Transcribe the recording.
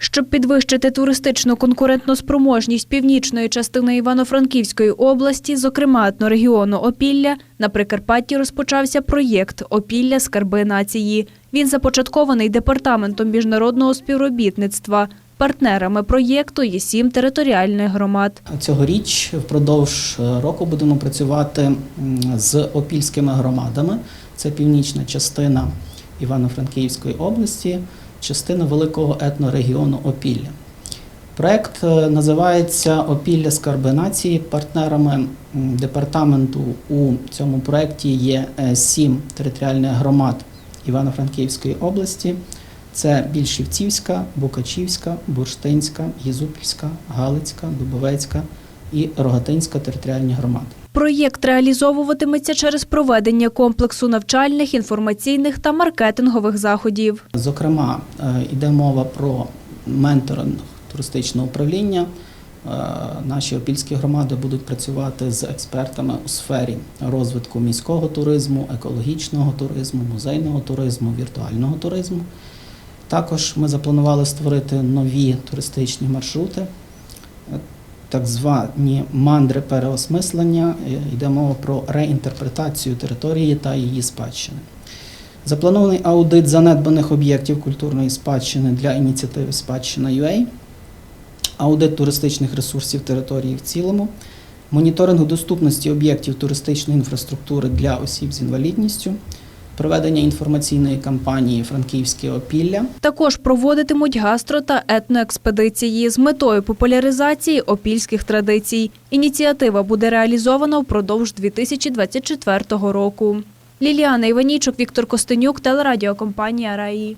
Щоб підвищити туристичну конкурентноспроможність північної частини Івано-Франківської області, зокрема етнорегіону Опілля, на Прикарпатті розпочався проєкт Опілля Скарби нації. Він започаткований департаментом міжнародного співробітництва. Партнерами проєкту є сім територіальних громад. Цьогоріч впродовж е, року будемо працювати з опільськими громадами. Це північна частина Івано-Франківської області, частина великого етнорегіону Опілля. Проект е, називається Опілля Скарби нації. Партнерами департаменту у цьому проєкті є е, сім територіальних громад Івано-Франківської області. Це Більшівцівська, Букачівська, Бурштинська, Єзупільська, Галицька, Дубовецька і Рогатинська територіальні громади. Проєкт реалізовуватиметься через проведення комплексу навчальних, інформаційних та маркетингових заходів. Зокрема, е, йде мова про менторинг туристичного управління. Е, Наші опільські громади будуть працювати з експертами у сфері розвитку міського туризму, екологічного туризму, музейного туризму, віртуального туризму. Також ми запланували створити нові туристичні маршрути, так звані мандри переосмислення. Е, Йде мова про реінтерпретацію території та її спадщини. Запланований аудит занедбаних об'єктів культурної спадщини для ініціативи Спадщина UA, аудит туристичних ресурсів території в цілому, моніторинг доступності об'єктів туристичної інфраструктури для осіб з інвалідністю, проведення інформаційної кампанії Франківське опілля. Також проводитимуть гастро та етноекспедиції з метою популяризації опільських традицій. Ініціатива буде реалізована впродовж 2024 року. Ліліана Іванічук, Віктор Костенюк, телерадіокомпанія Раї.